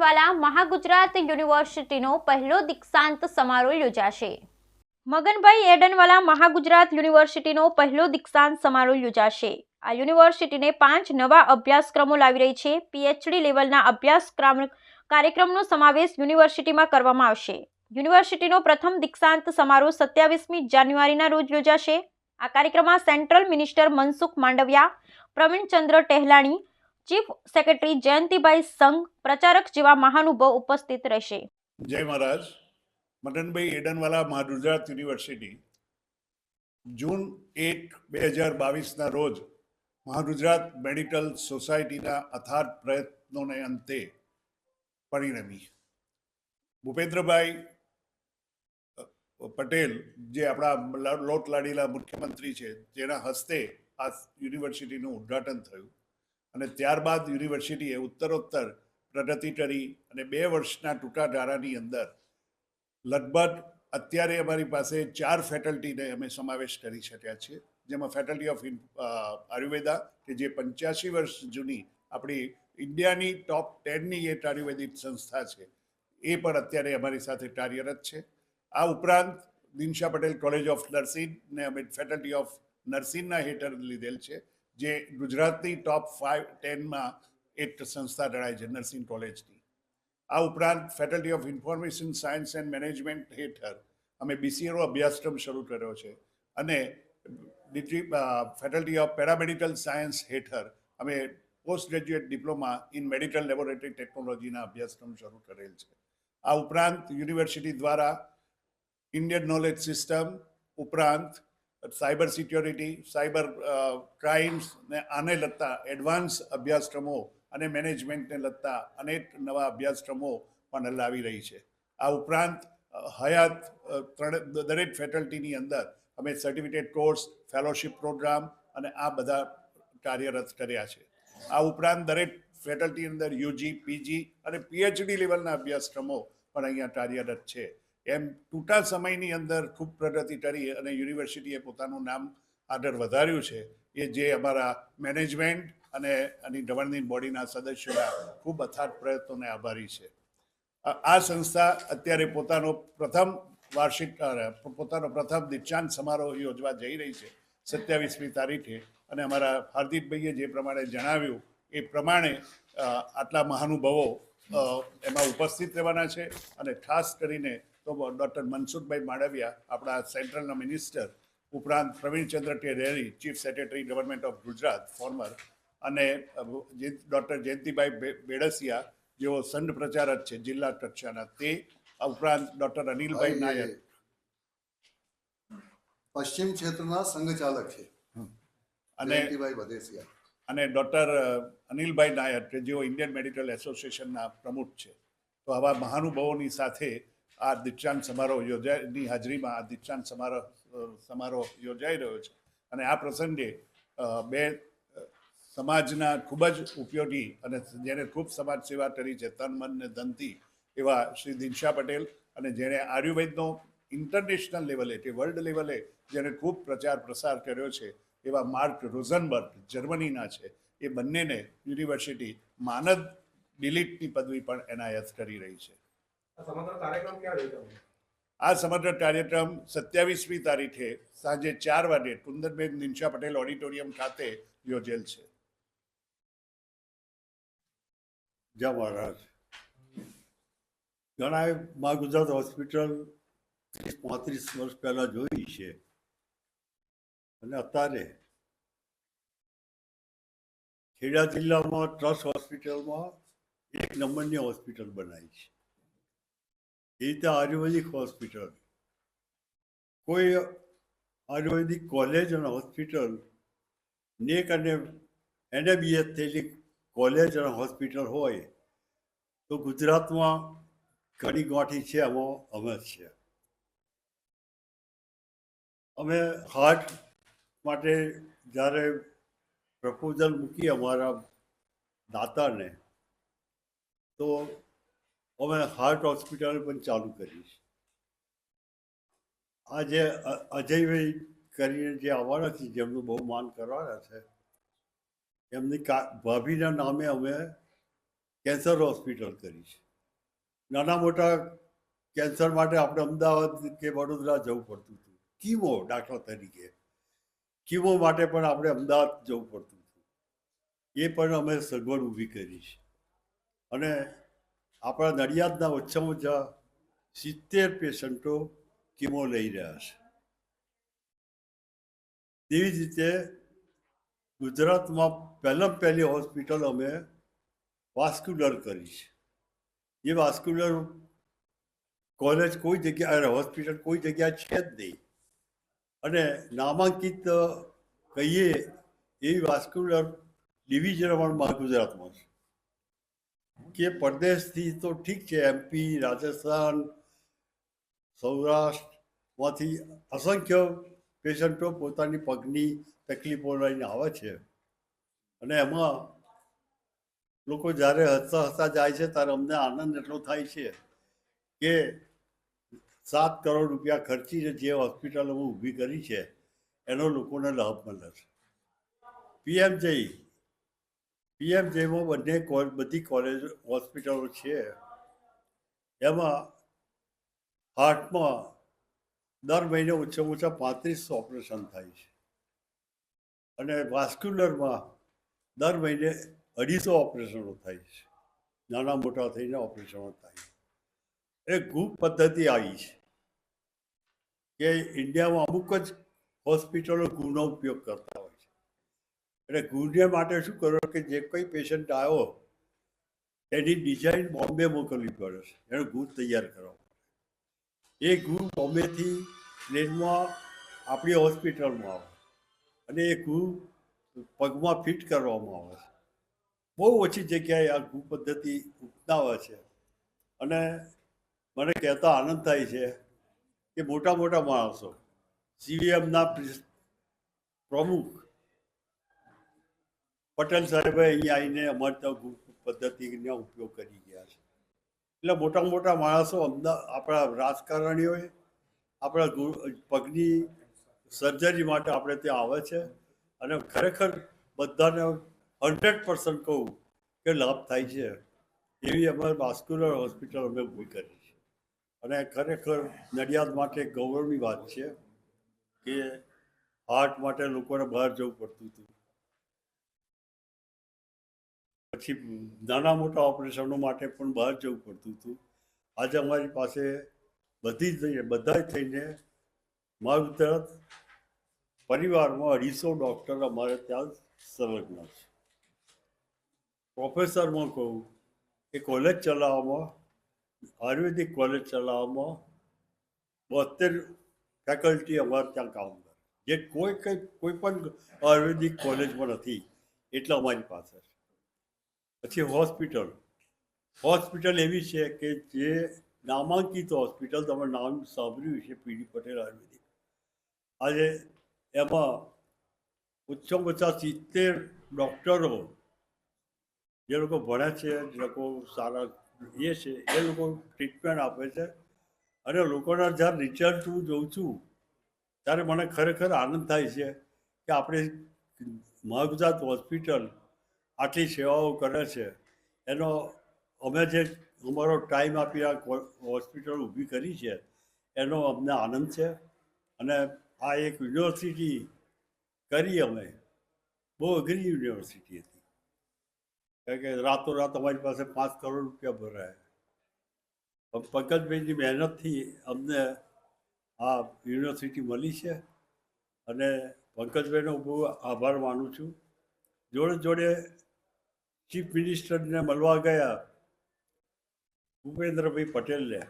એડનવાલા મહાગુજરાત યુનિવર્સિટીનો પહેલો દીક્ષાંત સમારોહ યોજાશે. મગનભાઈ એડનવાલા મહાગુજરાત યુનિવર્સિટીનો પહેલો દીક્ષાંત સમારોહ યોજાશે. આ યુનિવર્સિટીને પાંચ નવા અભ્યાસક્રમો લાવી રહી છે. પીએચડી લેવલના અભ્યાસક્રમ કાર્યક્રમનો સમાવેશ યુનિવર્સિટીમાં કરવામાં આવશે. યુનિવર્સિટીનો પ્રથમ દીક્ષાંત સમારોહ સત્યાવીસમી જાન્યુઆરીના રોજ યોજાશે. આ કાર્યક્રમમાં central minister Mansukh Mandaviya, Pravinchandra Tahelani chief secretary Jayantibhai Sangh પ્રચારક જેવા મહાનુભાવ ઉપસ્થિત રહેશે. જય મહારાજ. મટનભાઈ એડનવાલા મહાગુજરાત યુનિવર્સિટી. જૂન એક, બે હજાર બાવીસના રોજ મહા ગુજરાત મેડિકલ સોસાયટીના અથાર પ્રયત્નોને અંતે પરિણમી ભૂપેન્દ્રભાઈ પટેલ જે આપણા લોટ લાડીલા મુખ્યમંત્રી છે, જેના હસ્તે આ યુનિવર્સિટીનું ઉદ્ઘાટન થયું. અને ત્યારબાદ યુનિવર્સિટીએ ઉત્તરોત્તર પ્રગતિ કરી અને બે વર્ષના ટૂંકા ગાળાની અંદર લગભગ અત્યારે અમારી પાસે ચાર ફેકલ્ટીને અમે સમાવેશ કરી શક્યા છીએ, જેમાં ફેકલ્ટી ઓફ આયુર્વેદા, કે જે પંચ્યાસી વર્ષ જૂની આપણી ઇન્ડિયાની ટોપ ટેનની એક આયુર્વેદિક સંસ્થા છે, એ પણ અત્યારે અમારી સાથે કાર્યરત છે. આ ઉપરાંત દિનશા પટેલ કોલેજ ઓફ નર્સિંગને અમે ફેકલ્ટી ઓફ નર્સિંગના હેઠળ લીધેલ છે. જે ગુજરાતની ટોપ ફાઇવ ટેનમાં એક સંસ્થા ગણાય છે નર્સિંગ કોલેજની. આ ઉપરાંત faculty of information science and management હેઠળ અમે બીસીએનો અભ્યાસક્રમ શરૂ કર્યો છે અને ફેકલ્ટી ઓફ પેરામેડિકલ સાયન્સ હેઠળ અમે post graduate diploma in medical laboratory ટેકનોલોજીના અભ્યાસક્રમ શરૂ કરેલ છે. આ ઉપરાંત યુનિવર્સિટી દ્વારા ઇન્ડિયન નોલેજ સિસ્ટમ ઉપરાંત સાયબર સિક્યોરિટી સાયબર ક્રાઇમ્સ ને આને લગતા એડવાન્સ અભ્યાસક્રમો અને મેનેજમેન્ટને લગતા અનેક નવા અભ્યાસક્રમો પણ લાવી રહી છે. આ ઉપરાંત હયાત દરેક ફેકલ્ટીની અંદર અમે સર્ટિફિકેટ કોર્સ ફેલોશિપ પ્રોગ્રામ અને આ બધા કાર્યરત કર્યા છે. આ ઉપરાંત દરેક ફેકલ્ટી અંદર યુજી પીજી અને પીએચડી લેવલના અભ્યાસક્રમો પણ અહીંયા કાર્યરત છે. એમ ટૂંકા સમયની અંદર ખૂબ પ્રગતિ કરી અને યુનિવર્સિટીએ પોતાનું નામ આગળ વધાર્યું છે. એ જે અમારા મેનેજમેન્ટ અને આની ગવર્નિંગ બોડીના સદસ્યોના ખૂબ અથાગ પ્રયત્નોને આભારી છે. આ સંસ્થા અત્યારે પોતાનો પ્રથમ વાર્ષિક પોતાનો પ્રથમ દીક્ષાંત સમારોહ યોજવા જઈ રહી છે સત્યાવીસમી તારીખે. અને અમારા હાર્દિકભાઈએ જે પ્રમાણે જણાવ્યું એ પ્રમાણે આટલા મહાનુભાવો એમાં ઉપસ્થિત રહેવાના છે અને ખાસ કરીને તો ડૉક્ટર મનસુખભાઈ માંડવિયા આપણા સેન્ટ્રલના મિનિસ્ટર ઉપરાંત Pravinchandra ટેરેરી chief secretary government of Gujarat former અને ડૉક્ટર જયંતિભાઈ બેડસિયા જેઓ સંઘ પ્રચારક છે જિલ્લા કક્ષાના. તે ઉપરાંત ડૉક્ટર અનિલભાઈ નાયક. પશ્ચિમ ક્ષેત્રના સંઘચાલક છે. અને અને ડૉક્ટર અનિલભાઈ નાયર કે જેઓ ઇન્ડિયન મેડિકલ એસોસિએશનના પ્રમુખ છે. તો આવા મહાનુભાવોની સાથે આ દીક્ષાંત સમારોહ યોજાની હાજરીમાં આ દીક્ષાંત સમારોહ સમારોહ યોજાઈ રહ્યો છે. અને આ પ્રસંગે બે સમાજના ખૂબ જ ઉપયોગી અને જેણે ખૂબ સમાજ સેવા કરી છે, તન, મન ને ધનથી, એવા શ્રી દિનશા પટેલ અને જેણે આયુર્વેદનો ઇન્ટરનેશનલ લેવલે કે વર્લ્ડ લેવલે જેણે ખૂબ પ્રચાર પ્રસાર કર્યો છે, એવા માર્ક રોઝનબર્ગ, જર્મનીના છે. એ બંનેને યુનિવર્સિટી માનદ ડિલીટની પદવી પણ એનાયત કરી રહી છે. આ સમગ્ર કાર્યક્રમ સત્યાવીસમી તારીખે સાંજે ચાર વાગે કુંદનબેન નિંશા પટેલ ઓડિટોરિયમ ખાતે યોજેલ છે. જય મહારાજ. ઘણા મા ગુજરાત હોસ્પિટલ ત્રીસ પાંત્રીસ વર્ષ પહેલાં જોઈ છે. અને અત્યારે ખેડા જિલ્લામાં ટ્રસ્ટ હોસ્પિટલમાં એક નંબરની હોસ્પિટલ બનાવી છે. એ રીતે આયુર્વેદિક હોસ્પિટલ. કોઈ આયુર્વેદિક કોલેજ અને હોસ્પિટલ, નેક અને એનએબીએસ થયેલી કોલેજ અને હોસ્પિટલ હોય, તો ગુજરાતમાં ઘણી ગાંઠી છે એમાં અમે જ છે. અમે હાર્ટ માટે જ્યારે પ્રપોઝલ મૂકી અમારા દાતાને, તો અમે હાર્ટ હોસ્પિટલ પણ ચાલુ કરી છે. આજે અજયભાઈ કરીને જે આવવાના છે, જેમનું બહુ માન કરવાના છે, એમની કા, ભાભીના નામે અમે કેન્સર હોસ્પિટલ કરી છે. નાના મોટા કેન્સર માટે આપણે અમદાવાદ કે વડોદરા જવું પડતું હતું. કીમો દાખલા તરીકે. કીમો માટે પણ આપણે અમદાવાદ જવું પડતું હતું. એ પણ અમે સગવડ ઊભી કરી છે. અને આપણા નડિયાદના ઓછામાં ઓછા સિત્તેર પેશન્ટો કીમો લઈ રહ્યા છે. તેવી જ રીતે ગુજરાતમાં પહેલાં પહેલી હોસ્પિટલ અમે વાસ્ક્યુલર કરી છે. એ વાસ્ક્યુલર કોલેજ કોઈ જગ્યાએ હોસ્પિટલ કોઈ જગ્યાએ છે જ નહીં. અને નામાંકિત કહીએ એવી વાસ્ક્યુલર ડિવિઝન અમારા ગુજરાતમાં છે. કે પરદેશથી તો ઠીક છે એમપી રાજસ્થાન, સૌરાષ્ટ્રમાંથી અસંખ્ય પેશન્ટો પોતાની પગની તકલીફો લઈને આવે છે. અને એમાં લોકો જ્યારે હસતા હસતા જાય છે, ત્યારે અમને આનંદ એટલો થાય છે કે સાત કરોડ રૂપિયા ખર્ચીને જે હોસ્પિટલો અમે ઊભી કરી છે, એનો લોકોને લાભ મળે છે. પીએમજય જેમાં બંને બધી કોલેજ હોસ્પિટલો છે. એમાં હાર્ટમાં દર મહિને ઓછામાં ઓછા પાંત્રીસ ઓપરેશન થાય છે. અને વાસ્ક્યુલરમાં દર મહિને અઢીસો ઓપરેશનો થાય છે. નાના મોટા થઈને ઓપરેશનો થાય એ ગુપ પદ્ધતિ આવી છે કે ઇન્ડિયામાં અમુક જ હોસ્પિટલો ગુનો ઉપયોગ કરતા એટલે ગુરુને માટે શું કરો કે જે કોઈ પેશન્ટ આવ્યો એની ડિઝાઇન બોમ્બે મોકલવી પડે છે. એનો ગુણ તૈયાર કરવા એ ગુણ બોમ્બેથી પ્લેનમાં આપણી હોસ્પિટલમાં આવે. અને એ ગુણ પગમાં ફિટ કરવામાં આવે છે. બહુ ઓછી જગ્યાએ આ ગુ પદ્ધતિ ઉપનાવે છે. અને મને કહેતા આનંદ થાય છે કે મોટા મોટા માણસો સીવીએમના પ્રમુખ પટેલ સાહેબે અહીંયા આવીને અમારી ત્યાં પદ્ધતિનો ઉપયોગ કરી ગયા છે. એટલે મોટા મોટા માણસો અમદાવાદ આપણા રાજકારણીઓએ આપણા પગની સર્જરી માટે આપણે ત્યાં આવે છે અને ખરેખર બધાને હંડ્રેડ પર્સન્ટ કહું કે લાભ થાય છે એવી અમારે વાસ્ક્યુલર હોસ્પિટલ અમે ઊભી કરી છે. અને ખરેખર નડિયાદ માટે ગૌરવની વાત છે કે હાર્ટ માટે લોકોને બહાર જવું પડતું હતું. પછી નાના મોટા ઓપરેશનો માટે પણ બહાર જવું પડતું હતું. આજે અમારી પાસે બધી જ બધા થઈને મારું તરત પરિવારમાં અઢીસો ડૉક્ટર અમારે ત્યાં સંલગ્ન છે. પ્રોફેસરમાં કહું કે કોલેજ ચલાવવામાં, આયુર્વેદિક કોલેજ ચલાવવામાં બોતેર ફેકલ્ટી અમારે ત્યાં કામ કરે. જે કોઈ કંઈ, કોઈ પણ આયુર્વેદિક કોલેજમાં નથી, એટલા અમારી પાસે છે. પછી હોસ્પિટલ. હોસ્પિટલ એવી છે કે જે નામાંકિત હોસ્પિટલ તમે નામ સાંભળ્યું છે પીડી પટેલ આયુર્વેદિક. આજે એમાં ઓછામાં ઓછા સિત્તેર ડૉક્ટરો જે લોકો ભણ્યા છે, જે લોકો સારા એ છે, એ લોકો ટ્રીટમેન્ટ આપે છે. અને લોકોના જ્યારે રિઝલ્ટ હું જોઉં છું, ત્યારે મને ખરેખર આનંદ થાય છે કે આપણે મહાગુજરાત હોસ્પિટલ આટલી સેવાઓ કરે છે, એનો અમે જે અમારો ટાઈમ આપી આ હોસ્પિટલ ઊભી કરી છે, એનો અમને આનંદ છે. અને આ એક યુનિવર્સિટી કરી અમે, બહુ અઘરી યુનિવર્સિટી હતી. કારણ કે રાતોરાત અમારી પાસે પાંચ કરોડ રૂપિયા ભરાયા. પંકજભાઈની મહેનતથી અમને આ યુનિવર્સિટી મળી છે અને પંકજભાઈનો બહુ આભાર માનું છું. જોડે જોડે ચીફ મિનિસ્ટરને મળવા ગયા. ભૂપેન્દ્રભાઈ પટેલને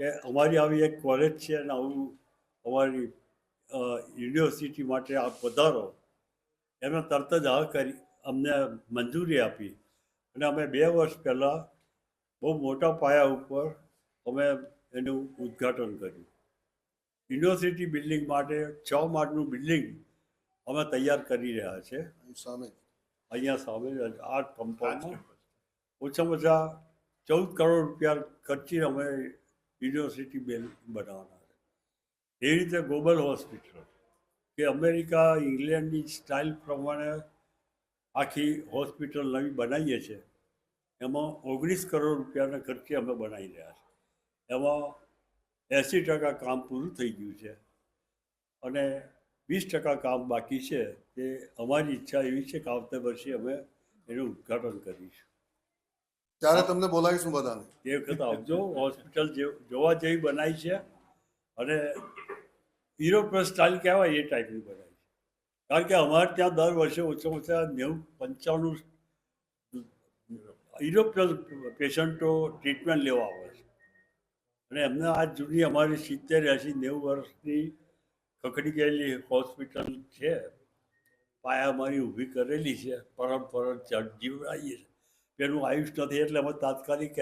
કે અમારી આવી એક કોલેજ છે અને આવું અમારી યુનિવર્સિટી માટે આપ પધારો. એમણે તરત જ હા કરી, અમને મંજૂરી આપી. અને અમે બે વર્ષ પહેલાં બહુ મોટા પાયા ઉપર અમે એનું ઉદ્ઘાટન કર્યું. યુનિવર્સિટી બિલ્ડિંગ માટે છ માળનું બિલ્ડિંગ અમે તૈયાર કરી રહ્યા છે. સામે. અહીંયા સામે આ કમ્પાઉન્ડમાં ઓછામાં ઓછા ચૌદ કરોડ રૂપિયા ખર્ચી અમે યુનિવર્સિટી બિલ બનાવવાના છે. એ રીતે ગ્લોબલ હોસ્પિટલ કે અમેરિકા ઇંગ્લેન્ડની સ્ટાઇલ પ્રમાણે આખી હોસ્પિટલ નવી બનાવીએ છીએ. એમાં ઓગણીસ કરોડ રૂપિયાના ખર્ચે અમે બનાવી રહ્યા છીએ. એમાં એંસી ટકા કામ પૂરું થઈ ગયું છે. અને વીસ ટકા કામ બાકી છે તે અમારી ઈચ્છા એવી છે કે આવતા વર્ષે અમે એનું ઉદ્ઘાટન કરીશું. ત્યારે તમને બોલાવીશું બધાને. એ વખત આવજો હોસ્પિટલ જોવા જેવી બનાવી છે અને યુરોપિયન સ્ટાઇલ કહેવાય એ ટાઈપની બનાવી છે. કારણ કે અમારે ત્યાં દર વર્ષે ઓછામાં ઓછા નેવું પંચાણું યુરોપિયન પેશન્ટો ટ્રીટમેન્ટ લેવા આવે છે. અને એમને આ જૂની અમારી સિત્તેર એંસી નેવું વર્ષની ખખડી ગયેલી હોસ્પિટલ છે. પાયા અમારી ઊભી કરેલી છે. પરંપરા જીવડાવીએ છીએ એનું આયુષ નથી એટલે અમે તાત્કાલિક